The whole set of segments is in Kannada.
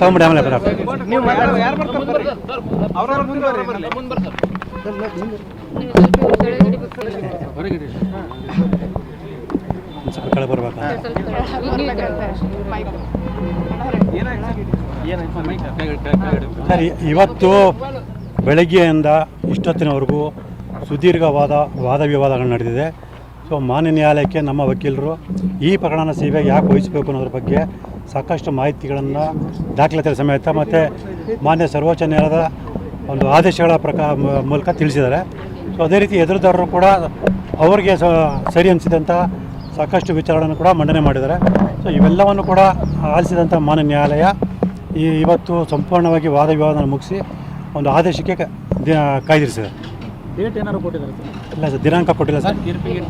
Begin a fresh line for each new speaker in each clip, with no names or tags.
ತಗೊಂಬಿಡಿ ಆಮೇಲೆ ಬರೋದು ಸ್ವಲ್ಪ ಕೆಳಗೆ ಬರ್ಬೇಕಾ? ಸರ್ ಇವತ್ತು ಬೆಳಗ್ಗೆಯಿಂದ ಇಷ್ಟೊತ್ತಿನವರೆಗೂ ಸುದೀರ್ಘವಾದ ವಾದ ವಿವಾದಗಳು ನಡೆದಿದೆ. ಸೊ ಮಾನ್ಯ ನ್ಯಾಯಾಲಯಕ್ಕೆ ನಮ್ಮ ವಕೀಲರು ಈ ಪ್ರಕರಣನ ಸೇವೆಗೆ ಯಾಕೆ ವಹಿಸಬೇಕು ಅನ್ನೋದ್ರ ಬಗ್ಗೆ ಸಾಕಷ್ಟು ಮಾಹಿತಿಗಳನ್ನು ದಾಖಲಾತಿ ಸಮೇತ ಮತ್ತು ಮಾನ್ಯ ಸರ್ವೋಚ್ಚ ನ್ಯಾಯಾಲಯದ ಒಂದು ಆದೇಶಗಳ ಪ್ರಕಾರ ಮೂಲಕ ತಿಳಿಸಿದ್ದಾರೆ. ಸೊ ಅದೇ ರೀತಿ ಎದುರುದಾರರು ಕೂಡ ಅವರಿಗೆ ಸ ಸರಿ ಅನಿಸಿದಂಥ ಸಾಕಷ್ಟು ವಿಚಾರಗಳನ್ನು ಕೂಡ ಮಂಡನೆ ಮಾಡಿದ್ದಾರೆ. ಸೊ ಇವೆಲ್ಲವನ್ನು ಕೂಡ ಆಲಿಸಿದಂಥ ಮಾನ್ಯ ನ್ಯಾಯಾಲಯ ಈ ಇವತ್ತು ಸಂಪೂರ್ಣವಾಗಿ ವಾದ ವಿವಾದನ ಮುಗಿಸಿ ಒಂದು ಆದೇಶಕ್ಕೆ ಕಾಯ್ದಿರಿಸಿದೆ. ಇಲ್ಲ ಸರ್ ದಿನಾಂಕ ಕೊಟ್ಟಿಲ್ಲ ಸರ್.
ತೀರ್ಪಿಗೆ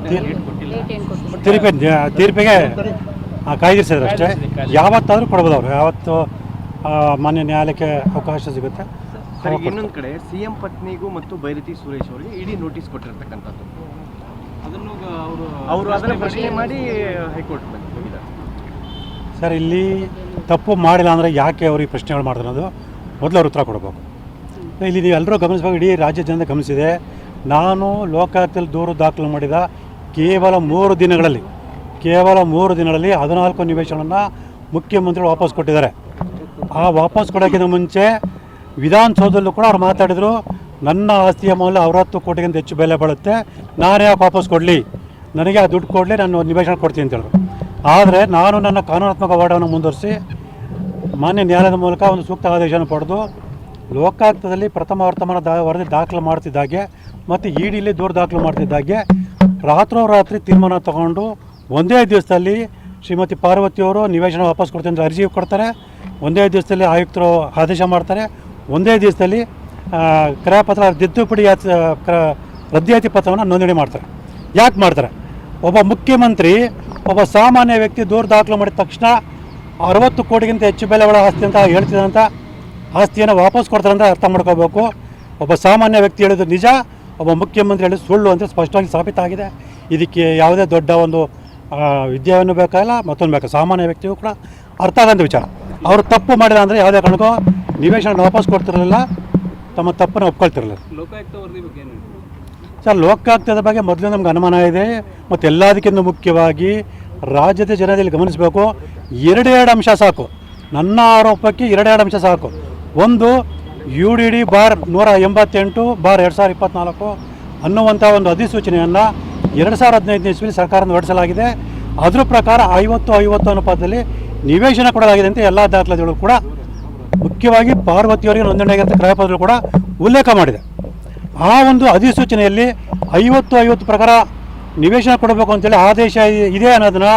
ತೀರ್ಪೆ ತೀರ್ಪಿಗೆ ಕಾಯ್ದಿರಿಸಿದ್ರು ಅಷ್ಟೇ ಯಾವತ್ತಾದರೂ ಕೊಡ್ಬೋದು ಅವರು. ಯಾವತ್ತು ಆ, ಮಾನ್ಯ ನ್ಯಾಯಾಲಯಕ್ಕೆ ಅವಕಾಶ ಸಿಗುತ್ತೆ.
ಸರ್ ಇನ್ನೊಂದು ಕಡೆ ಸಿ ಎಂ ಪತ್ನಿಗೂ ಮತ್ತು ಬೈರತಿ ಸುರೇಶ್ ಅವರಿಗೆ ಇಡೀ ನೋಟಿಸ್ ಕೊಟ್ಟಿರ್ತಕ್ಕಂಥದ್ದು.
ಅದನ್ನು ಅವರು
ಅವರು ಅದನ್ನ ಪ್ರಶ್ನೆ ಮಾಡಿ ಹೈಕೋರ್ಟ್
ಸರ್ ಇಲ್ಲಿ ತಪ್ಪು ಮಾಡಿಲ್ಲ ಅಂದರೆ ಯಾಕೆ ಅವ್ರಿಗೆ ಪ್ರಶ್ನೆಗಳು ಮಾಡ್ತಾರೆ ಅನ್ನೋದು ಮೊದಲು ಅವ್ರ ಉತ್ತರ ಕೊಡಬೇಕು. ಇಲ್ಲಿ ನೀವು ಎಲ್ಲರೂ ಗಮನಿಸಬೇಕು ಇಡೀ ರಾಜ್ಯ ಜನತೆ ಗಮನಿಸಿದೆ. ನಾನು ಲೋಕಾಯುಕ್ತದಲ್ಲಿ ದೂರು ದಾಖಲು ಮಾಡಿದ ಕೇವಲ ಮೂರು ದಿನಗಳಲ್ಲಿ ಕೇವಲ ಮೂರು ದಿನಗಳಲ್ಲಿ ಹದಿನಾಲ್ಕು ನಿವೇಶನವನ್ನು ಮುಖ್ಯಮಂತ್ರಿಗಳು ವಾಪಸ್ ಕೊಟ್ಟಿದ್ದಾರೆ. ಆ ವಾಪಸ್ ಕೊಡೋಕ್ಕಿಂತ ಮುಂಚೆ ವಿಧಾನಸೌಧದಲ್ಲೂ ಕೂಡ ಅವ್ರು ಮಾತಾಡಿದರು, ನನ್ನ ಆಸ್ತಿಯ ಮೌಲ್ಯ ಅರವತ್ತು ಕೋಟಿಗಿಂತ ಹೆಚ್ಚು ಬೆಲೆ ಬಾಳುತ್ತೆ, ನಾನು ವಾಪಸ್ ಕೊಡಲಿ? ನನಗೆ ಆ ದುಡ್ಡು ಕೊಡಲಿ, ನಾನು ನಿವೇಶನ ಕೊಡ್ತೀನಿ ಅಂತ ಹೇಳಿದ್ರು. ಆದರೆ ನಾನು ನನ್ನ ಕಾನೂನಾತ್ಮಕ ಹೋರಾಟವನ್ನು ಮುಂದುವರಿಸಿ ಮಾನ್ಯ ನ್ಯಾಯಾಲಯದ ಮೂಲಕ ಒಂದು ಸೂಕ್ತ ಆದೇಶವನ್ನು ಪಡೆದು ಲೋಕಾಯುಕ್ತದಲ್ಲಿ ಪ್ರಥಮ ವರ್ತಮಾನ ದಾ, ವರದಿ ದಾಖಲು ಮಾಡ್ತಿದ್ದಾಗೆ ಮತ್ತು ಇಡಿಲಿ ದೂರು ದಾಖಲು ಮಾಡ್ತಿದ್ದಾಗೆ ರಾತ್ರೋರಾತ್ರಿ ತೀರ್ಮಾನ ತಗೊಂಡು ಒಂದೇ ದಿವಸದಲ್ಲಿ ಶ್ರೀಮತಿ ಪಾರ್ವತಿಯವರು ನಿವೇಶನ ವಾಪಸ್ ಕೊಡ್ತೀನಿ ಅಂತ ಅರ್ಜಿ ಕೊಡ್ತಾರೆ. ಒಂದೇ ದಿವಸದಲ್ಲಿ ಆಯುಕ್ತರು ಆದೇಶ ಮಾಡ್ತಾರೆ. ಒಂದೇ ದಿವಸದಲ್ಲಿ ಕ್ರಯಪತ್ರ ತಿದ್ದುಪಡಿ ಕ್ರ- ರದ್ದಿಯಾತಿ ಪತ್ರವನ್ನು ನೋಂದಣಿ ಮಾಡ್ತಾರೆ. ಯಾಕೆ ಮಾಡ್ತಾರೆ? ಒಬ್ಬ ಮುಖ್ಯಮಂತ್ರಿ, ಒಬ್ಬ ಸಾಮಾನ್ಯ ವ್ಯಕ್ತಿ ದೂರು ದಾಖಲು ಮಾಡಿದ ತಕ್ಷಣ ಅರವತ್ತು ಕೋಟಿಗಿಂತ ಹೆಚ್ಚು ಬೆಲೆ ಒಳ ಆಸ್ತಿ ಅಂತ ಹೇಳ್ತಿದ್ದಂಥ ಆಸ್ತಿಯನ್ನು ವಾಪಸ್ ಕೊಡ್ತಾರೆ ಅಂತ ಅರ್ಥ ಮಾಡ್ಕೋಬೇಕು. ಒಬ್ಬ ಸಾಮಾನ್ಯ ವ್ಯಕ್ತಿ ಹೇಳಿದ್ರು ನಿಜ, ಒಬ್ಬ ಮುಖ್ಯಮಂತ್ರಿ ಹೇಳಿದ್ರು ಸುಳ್ಳು ಅಂತ ಸ್ಪಷ್ಟವಾಗಿ ಸಾಬೀತಾಗಿದೆ. ಇದಕ್ಕೆ ಯಾವುದೇ ದೊಡ್ಡ ಒಂದು ಆ, ವಿದ್ಯೆಯನ್ನು ಬೇಕಾಗಿಲ್ಲ ಮತ್ತೊಂದು ಬೇಕಾ? ಸಾಮಾನ್ಯ ವ್ಯಕ್ತಿಯೂ ಕೂಡ ಅರ್ಥ ಆಗಂತ ವಿಚಾರ. ಅವರು ತಪ್ಪು ಮಾಡಿಲ್ಲ ಅಂದರೆ ಯಾವುದೇ ಕಾರಣಕ್ಕೂ ನಿವೇಶನ ವಾಪಸ್ ಕೊಡ್ತಿರಲಿಲ್ಲ ತಮ್ಮ ತಪ್ಪನ್ನು ಒಪ್ಕೊಳ್ತಿರಲಿಲ್ಲ. ಸರ್ ಲೋಕಾಯುಕ್ತದ ಬಗ್ಗೆ ಮೊದಲು ನಮ್ಗೆ ಅನುಮಾನ ಇದೆ ಮತ್ತು ಎಲ್ಲದಕ್ಕಿಂತ ಮುಖ್ಯವಾಗಿ ರಾಜ್ಯದ ಜನರಲ್ಲಿ ಗಮನಿಸಬೇಕು ಎರಡೆರಡು ಅಂಶ ಸಾಕು. ನನ್ನ ಆರೋಪಕ್ಕೆ ಎರಡೆರಡು ಅಂಶ ಸಾಕು. ಒಂದು ಯು ಡಿ ಡಿ ಬಾರ್ ನೂರ ಎಂಬತ್ತೆಂಟು ಬಾರ್ ಎರಡು ಸಾವಿರದ ಇಪ್ಪತ್ತ್ನಾಲ್ಕು ಅನ್ನುವಂಥ ಒಂದು ಅಧಿಸೂಚನೆಯನ್ನು ಎರಡು ಸಾವಿರದ ಹದಿನೈದನೇ ಇಸ್ವಿಲಿ ಸರ್ಕಾರದಿಂದ ಹೊರಡಿಸಲಾಗಿದೆ. ಅದ್ರ ಪ್ರಕಾರ ಐವತ್ತು ಐವತ್ತು ಅನುಪಾತದಲ್ಲಿ ನಿವೇಶನ ಕೊಡಲಾಗಿದೆ ಅಂತ ಎಲ್ಲ ದಾಖಲಾತಿಗಳು ಕೂಡ ಮುಖ್ಯವಾಗಿ ಪಾರ್ವತಿಯವರಿಗೆ ನೋಂದಣಿಯಾಗಿರುವ ಕ್ರಯಪತ್ರಗಳು ಕೂಡ ಉಲ್ಲೇಖ ಮಾಡಿದೆ. ಆ ಒಂದು ಅಧಿಸೂಚನೆಯಲ್ಲಿ ಐವತ್ತು ಐವತ್ತು ಪ್ರಕಾರ ನಿವೇಶನ ಕೊಡಬೇಕು ಅಂತೇಳಿ ಆದೇಶ ಇದೆ ಅನ್ನೋದನ್ನು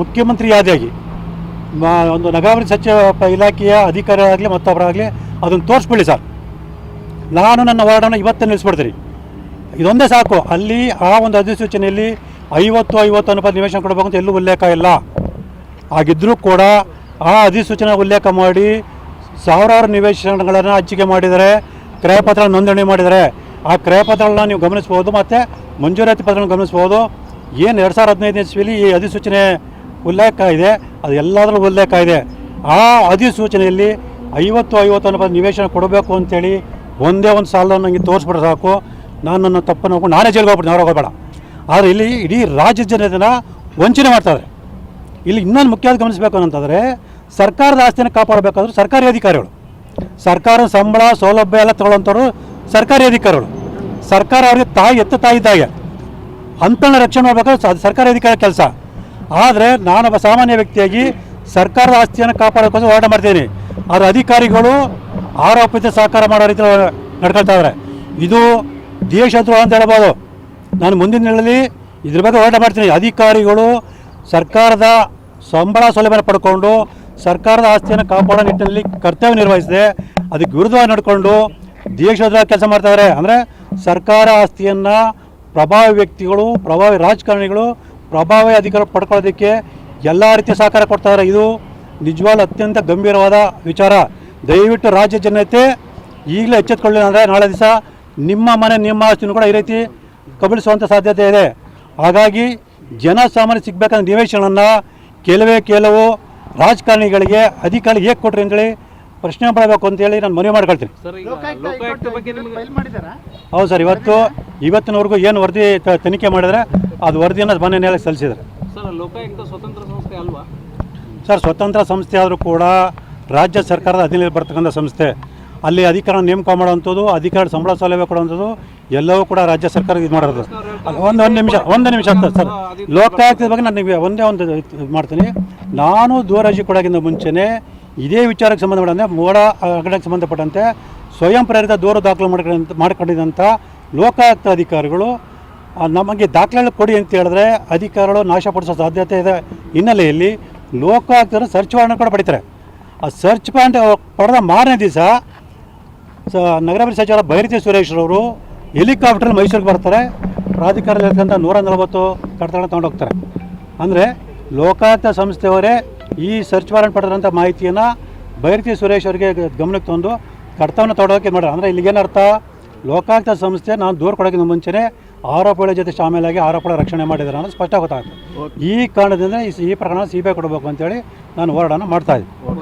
ಮುಖ್ಯಮಂತ್ರಿ ಯಾದಿಯಾಗಿ ಒಂದು ನಗರಾಭಿವೃದ್ಧಿ ಸಚಿವ ಇಲಾಖೆಯ ಅಧಿಕಾರಿ ಆಗಲಿ ಮತ್ತೊಬ್ಬರಾಗಲಿ ಅದನ್ನು ತೋರಿಸ್ಬಿಡಿ ಸರ್. ನಾನು ನನ್ನ ವಾರ್ಡನ್ನು ಇವತ್ತೇ ನಿಲ್ಲಿಸ್ಬಿಡ್ತೀನಿ. ಇದೊಂದೇ ಸಾಕು. ಅಲ್ಲಿ ಆ ಒಂದು ಅಧಿಸೂಚನೆಯಲ್ಲಿ ಐವತ್ತು ಐವತ್ತು ಅನುಪಾತ ನಿವೇಶನ ಕೊಡಬೇಕು ಅಂತ ಎಲ್ಲೂ ಉಲ್ಲೇಖ ಇಲ್ಲ. ಆಗಿದ್ದರೂ ಕೂಡ ಆ ಅಧಿಸೂಚನೆ ಉಲ್ಲೇಖ ಮಾಡಿ ಸಾವಿರಾರು ನಿವೇಶನಗಳನ್ನು ಹಂಚಿಕೆ ಮಾಡಿದರೆ ಕ್ರಯಪತ್ರ ನೋಂದಣಿ ಮಾಡಿದರೆ, ಆ ಕ್ರಯಪತ್ರಗಳನ್ನ ನೀವು ಗಮನಿಸ್ಬೋದು ಮತ್ತು ಮಂಜೂರಾತಿ ಪತ್ರಗಳನ್ನು ಗಮನಿಸ್ಬೋದು. ಏನು ಎರಡು ಸಾವಿರದ ಹದಿನೈದನೇ ಇಸ್ವಿಲಿ ಈ ಅಧಿಸೂಚನೆ ಉಲ್ಲೇಖ ಇದೆ? ಅದು ಎಲ್ಲದರಲ್ಲೂ ಉಲ್ಲೇಖ ಇದೆ. ಆ ಅಧಿಸೂಚನೆಯಲ್ಲಿ ಐವತ್ತು ಐವತ್ತು ಅನುಪಾತ ನಿವೇಶನ ಕೊಡಬೇಕು ಅಂತೇಳಿ ಒಂದೇ ಒಂದು ಸಾಲವನ್ನು ನನಗೆ ತೋರಿಸ್ಬಿಟ್ರೆ ಸಾಕು. ನಾನು ನನ್ನ ತಪ್ಪನ್ನು ಹೋಗ್ಕೊಂಡು ನಾನೇ ಜೈಲಿಗೆ ಹೋಗ್ಬಿಟ್ಟು ನಾವು ಹೋಗಬೇಡ ಆದರೆ ಇಲ್ಲಿ ಇಡೀ ರಾಜ್ಯ ಜನರನ್ನು ವಂಚನೆ ಮಾಡ್ತಾರೆ. ಇಲ್ಲಿ ಇನ್ನೊಂದು ಮುಖ್ಯವಾಗಿ ಗಮನಿಸಬೇಕು ಅಂತಂದರೆ ಸರ್ಕಾರದ ಆಸ್ತಿಯನ್ನು ಕಾಪಾಡಬೇಕಾದ್ರೂ ಸರ್ಕಾರಿ ಅಧಿಕಾರಿಗಳು. ಸರ್ಕಾರ ಸಂಬಳ, ಸೌಲಭ್ಯ ಎಲ್ಲ ತಗೊಳ್ಳೋಂಥವ್ರು ಸರ್ಕಾರಿ ಅಧಿಕಾರಿಗಳು. ಸರ್ಕಾರ ಅವರಿಗೆ ತಾಯಿ, ಎತ್ತ ತಾಯಿ ಇದ್ದಾಗೆ. ಅಂಥವ್ರನ್ನ ರಕ್ಷಣೆ ಮಾಡಬೇಕಾದ್ರೆ ಅದು ಸರ್ಕಾರಿ ಅಧಿಕಾರಿ ಕೆಲಸ. ಆದರೆ ನಾನೊಬ್ಬ ಸಾಮಾನ್ಯ ವ್ಯಕ್ತಿಯಾಗಿ ಸರ್ಕಾರದ ಆಸ್ತಿಯನ್ನು ಕಾಪಾಡೋಕ್ಕೋಸ್ಕರ ಹೋರಾಟ ಮಾಡ್ತೀನಿ. ಆದರೆ ಅಧಿಕಾರಿಗಳು ಆರೋಪಿತ ಸಹಕಾರ ಮಾಡೋ ರೀತಿ ನಡ್ಕೊಳ್ತಾ ಇದ್ದಾರೆ ಇದು ದೇಶದ್ರೋಹ ಅಂತ ಹೇಳ್ಬೋದು. ನಾನು ಮುಂದಿನ ದಿನಗಳಲ್ಲಿ ಇದ್ರ ಬಗ್ಗೆ ಹೋರಾಟ ಮಾಡ್ತೀನಿ. ಅಧಿಕಾರಿಗಳು ಸರ್ಕಾರದ ಸಂಬಳ ಸೌಲಭ್ಯ ಪಡ್ಕೊಂಡು ಸರ್ಕಾರದ ಆಸ್ತಿಯನ್ನು ಕಾಪಾಡೋ ನಿಟ್ಟಿನಲ್ಲಿ ಕರ್ತವ್ಯ ನಿರ್ವಹಿಸಿದೆ. ಅದಕ್ಕೆ ವಿರುದ್ಧವಾಗಿ ನಡ್ಕೊಂಡು ದೇಶದ್ರೋಹ ಕೆಲಸ ಮಾಡ್ತಾಯಿದ್ದಾರೆ ಅಂದರೆ ಸರ್ಕಾರ ಆಸ್ತಿಯನ್ನು ಪ್ರಭಾವಿ ವ್ಯಕ್ತಿಗಳು, ಪ್ರಭಾವಿ ರಾಜಕಾರಣಿಗಳು, ಪ್ರಭಾವಿ ಅಧಿಕಾರ ಪಡ್ಕೊಳ್ಳೋದಕ್ಕೆ ಎಲ್ಲ ರೀತಿಯ ಸಹಕಾರ ಕೊಡ್ತಾಯಿದ್ದಾರೆ ಇದು ನಿಜವಾಗ್ಲೂ ಅತ್ಯಂತ ಗಂಭೀರವಾದ ವಿಚಾರ. ದಯವಿಟ್ಟು ರಾಜ್ಯ ಜನತೆ ಈಗಲೇ ಎಚ್ಚೆತ್ಕೊಳ್ಳಿ. ಅಂದರೆ ನಾಳೆ ದಿವಸ ನಿಮ್ಮ ಮನೆ ನಿಮ್ಮ ಆಸ್ತಿನೂ ಕೂಡ ಈ ರೀತಿ ಕಬಳಿಸುವಂಥ ಸಾಧ್ಯತೆ ಇದೆ. ಹಾಗಾಗಿ ಜನಸಾಮಾನ್ಯ ಸಿಗಬೇಕಾದ ನಿವೇಶನವನ್ನು ಕೆಲವೇ ಕೆಲವು ರಾಜಕಾರಣಿಗಳಿಗೆ ಅಧಿಕಾರಿ ಹೇಗೆ ಕೊಟ್ರಿ ಅಂತೇಳಿ ಪ್ರಶ್ನೆ ಮಾಡಬೇಕು ಅಂತೇಳಿ ನಾನು ಮನವಿ ಮಾಡ್ಕೊಳ್ತೀನಿ
ಸರ್ ಈಗ ಬಗ್ಗೆ ನಿಮಗೆ
ಹೌದು ಸರ್ ಇವತ್ತು ಇವತ್ತಿನವರೆಗೂ ಏನು ವರದಿ ತನಿಖೆ ಮಾಡಿದರೆ ಅದು ವರದಿಯನ್ನು ಮನೆ ನೆಲೆ ಸಲ್ಲಿಸಿದ್ದಾರೆ
ಸರ್ ಲೋಕಾಯುಕ್ತ ಸ್ವತಂತ್ರ ಸಂಸ್ಥೆ ಅಲ್ವಾ?
ಸರ್ ಸ್ವತಂತ್ರ ಸಂಸ್ಥೆ ಆದರೂ ಕೂಡ ರಾಜ್ಯ ಸರ್ಕಾರದ ಅಧೀನದಲ್ಲಿ ಬರ್ತಕ್ಕಂಥ ಸಂಸ್ಥೆ. ಅಲ್ಲಿ ಅಧಿಕಾರ ನೇಮಕ ಮಾಡುವಂಥದ್ದು, ಅಧಿಕಾರ ಸಂಬಳ ಸೌಲಭ್ಯ ಕೊಡುವಂಥದ್ದು, ಎಲ್ಲವೂ ಕೂಡ ರಾಜ್ಯ ಸರ್ಕಾರ ಇದು ಮಾಡೋದು. ಒಂದು ಒಂದು ನಿಮಿಷ ಒಂದು ನಿಮಿಷ ಅಂತ ಸರ್. ಲೋಕಾಯುಕ್ತದ ಬಗ್ಗೆ ನಾನು ನಿಮಗೆ ಒಂದೇ ಒಂದು ಮಾಡ್ತೀನಿ. ನಾನು ದೂರಾಜಿ ಕೊಡೋಕ್ಕಿಂತ ಮುಂಚೆನೇ ಇದೇ ವಿಚಾರಕ್ಕೆ ಸಂಬಂಧಪಟ್ಟಂತೆ, ಮೋಡ ಅಗಡಕ್ಕೆ ಸಂಬಂಧಪಟ್ಟಂತೆ ಸ್ವಯಂ ಪ್ರೇರಿತ ದೂರು ದಾಖಲು ಮಾಡ್ಕೊಂಡ, ಮಾಡ್ಕೊಂಡಿದ್ದಂಥ ಲೋಕಾಯುಕ್ತ ಅಧಿಕಾರಿಗಳು ನಮಗೆ ದಾಖಲೆ ಕೊಡಿ ಅಂತ ಹೇಳಿದ್ರೆ ಅಧಿಕಾರಿಗಳು ನಾಶಪಡಿಸೋ ಸಾಧ್ಯತೆ ಇದೆ ಹಿನ್ನೆಲೆಯಲ್ಲಿ ಲೋಕಾಯುಕ್ತರು ಸರ್ಚ್ ವಾರೆಂಟ್ ಕೂಡ ಪಡಿತಾರೆ. ಆ ಸರ್ಚ್ ವಾರೆಂಟ್ ಪಡೆದ ಮಾರನೇ ದಿವಸ ಸ ನಗರಾಭಿವೃದ್ಧಿ ಸಚಿವ ಬೈರತಿ ಸುರೇಶ್ರವರು ಹೆಲಿಕಾಪ್ಟರ್ ಮೈಸೂರಿಗೆ ಬರ್ತಾರೆ. ಪ್ರಾಧಿಕಾರದಲ್ಲಿರ್ತಕ್ಕಂಥ ನೂರ ನಲವತ್ತು ಕಡತಗಳನ್ನ ತೊಗೊಂಡು ಹೋಗ್ತಾರೆ. ಅಂದರೆ ಲೋಕಾಯುಕ್ತ ಸಂಸ್ಥೆಯವರೇ ಈ ಸರ್ಚ್ ವಾರೆಂಟ್ ಪಡೆದಂಥ ಮಾಹಿತಿಯನ್ನು ಭೈರತಿ ಸುರೇಶ್ ಅವರಿಗೆ ಗಮನಕ್ಕೆ ತಂದು ಕಡತವನ್ನು ತೊಡೋಕೆ ಮಾಡ್ಯಾರ. ಅಂದರೆ ಇಲ್ಲಿಗೇನರ್ಥ ಲೋಕಾಯುಕ್ತ ಸಂಸ್ಥೆ ನಾನು ದೂರ ಕೊಡೋಕ್ಕಿಂತ ಮುಂಚೆನೇ ಆರೋಪಗಳ ಜೊತೆ ಶಾಮೀಲಾಗಿ ಆರೋಪಗಳ ರಕ್ಷಣೆ ಮಾಡಿದ್ದಾರೆ ಅನ್ನೋದು ಸ್ಪಷ್ಟ ಗೊತ್ತಾಗುತ್ತೆ. ಈ ಕಾರಣದಿಂದ ಈ ಸ- ಈ ಪ್ರಕರಣ ಸಿ ಬಿ ಐ ಕೊಡಬೇಕು ಅಂತೇಳಿ ನಾನು ಹೋರಾಟನ ಮಾಡ್ತಾ ಇದ್ದೀನಿ.